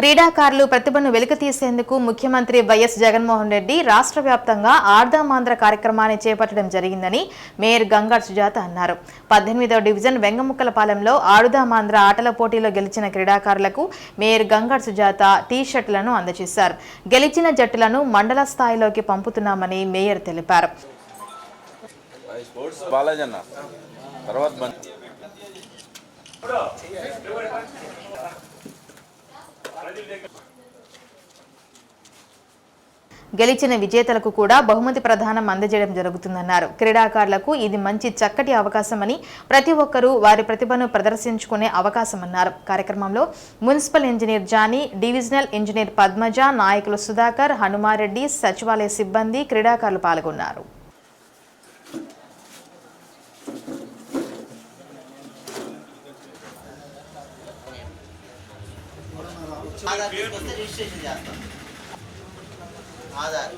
క్రీడాకారులు ప్రతిభను వెలికితీసేందుకు ముఖ్యమంత్రి వైఎస్ జగన్మోహన్ రెడ్డి రాష్ట్ర వ్యాప్తంగా ఆర్ధమాంధ్ర కార్యక్రమాన్ని చేపట్టడం జరిగిందని మేయర్ గంగా సుజాత అన్నారు. పద్దెనిమిదవ డివిజన్ వెంగముక్కలపాలెంలో ఆడుదామాంధ్ర ఆటల పోటీలో గెలిచిన క్రీడాకారులకు మేయర్ గంగా సుజాత టీ షర్టులను అందజేశారు. గెలిచిన జట్టులను మండల స్థాయిలోకి పంపుతున్నామని మేయర్ తెలిపారు. తర్వాత గెలిచిన విజేతలకు కూడా బహుమతి ప్రధానం అందజేయడం జరుగుతుందన్నారు. క్రీడాకారులకు ఇది మంచి చక్కటి అవకాశమని ప్రతి ఒక్కరూ వారి ప్రతిభను ప్రదర్శించుకునే అవకాశమన్నారు. కార్యక్రమంలో municipal engineer Jani divisional engineer Padmaja నాయకులు సుధాకర్ హనుమారెడ్డి సచివాలయ సిబ్బంది క్రీడాకారులు పాల్గొన్నారు. రిజిస్ట్రేషన్ చేస్తాం. ఆధార్.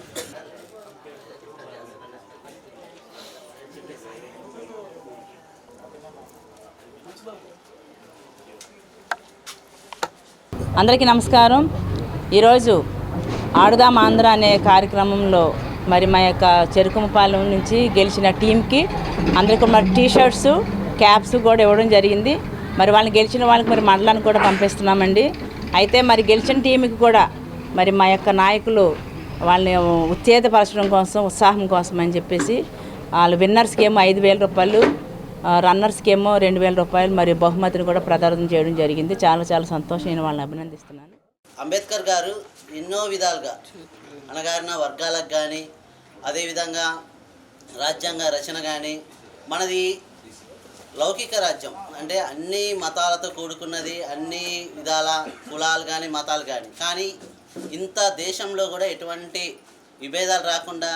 అందరికీ నమస్కారం. ఈరోజు ఆడుదాం ఆంధ్ర అనే కార్యక్రమంలో మరి మా యొక్క చెరుకుమపాలెం నుంచి గెలిచిన టీంకి అందరికీ మరి టీ షర్ట్స్ క్యాప్స్ కూడా ఇవ్వడం జరిగింది. మరి వాళ్ళని గెలిచిన వాళ్ళకి మరి మండలానికి కూడా పంపిస్తున్నామండి. అయితే మరి గెలిచిన టీంకి కూడా మరి మా యొక్క నాయకులు వాళ్ళని ఉత్తేజపరచడం కోసం ఉత్సాహం కోసం అని చెప్పేసి వాళ్ళు విన్నర్స్కి ఏమో ఐదు వేల రూపాయలు రన్నర్స్కి ఏమో రెండు వేల రూపాయలు మరియు బహుమతిని కూడా ప్రదానం చేయడం జరిగింది. చాలా చాలా సంతోషం. నేను వాళ్ళని అభినందిస్తున్నాను. అంబేద్కర్ గారు ఎన్నో విధాలుగా అణగారిన వర్గాలకు కానీ అదేవిధంగా రాజ్యాంగ రచన కానీ మనది లౌకిక రాజ్యం. అంటే అన్ని మతాలతో కూడుకున్నది అన్ని విధాల కులాలు కానీ మతాలు కానీ కానీ ఇంత దేశంలో కూడా ఎటువంటి విభేదాలు రాకుండా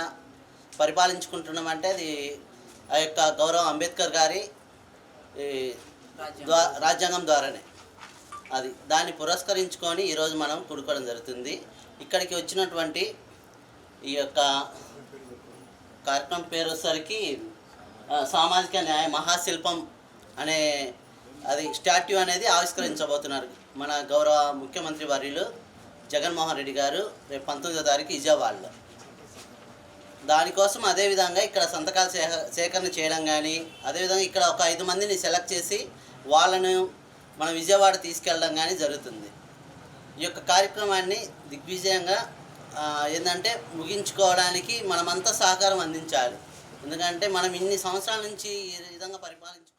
పరిపాలించుకుంటున్నామంటే అది ఆ యొక్క గౌరవ అంబేద్కర్ గారి రాజ్యాంగం. ద్వారానే. అది దాన్ని పురస్కరించుకొని ఈరోజు మనం కూడుకోవడం జరుగుతుంది. ఇక్కడికి వచ్చినటువంటి ఈ యొక్క కార్యక్రమం పేరు వచ్చేసరికి సామాజిక న్యాయ మహాశిల్పం అనే అది స్టాట్యూ అనేది ఆవిష్కరించబోతున్నారు మన గౌరవ ముఖ్యమంత్రి వర్యులు జగన్మోహన్ రెడ్డి గారు రేపు పంతొమ్మిదో తారీఖు విజయవాడలో. దానికోసం అదేవిధంగా ఇక్కడ సంతకాలు సేహ సేకరణ చేయడం కానీ అదేవిధంగా ఇక్కడ ఒక ఐదు మందిని సెలెక్ట్ చేసి వాళ్ళను మన విజయవాడ తీసుకెళ్ళడం కానీ జరుగుతుంది. ఈ యొక్క కార్యక్రమాన్ని దిగ్విజయంగా ఏంటంటే ముగించుకోవడానికి మనమంతా సహకారం అందించాలి. ఎందుకంటే మనం ఇన్ని సంవత్సరాల నుంచి ఈ విధంగా పరిపాలించు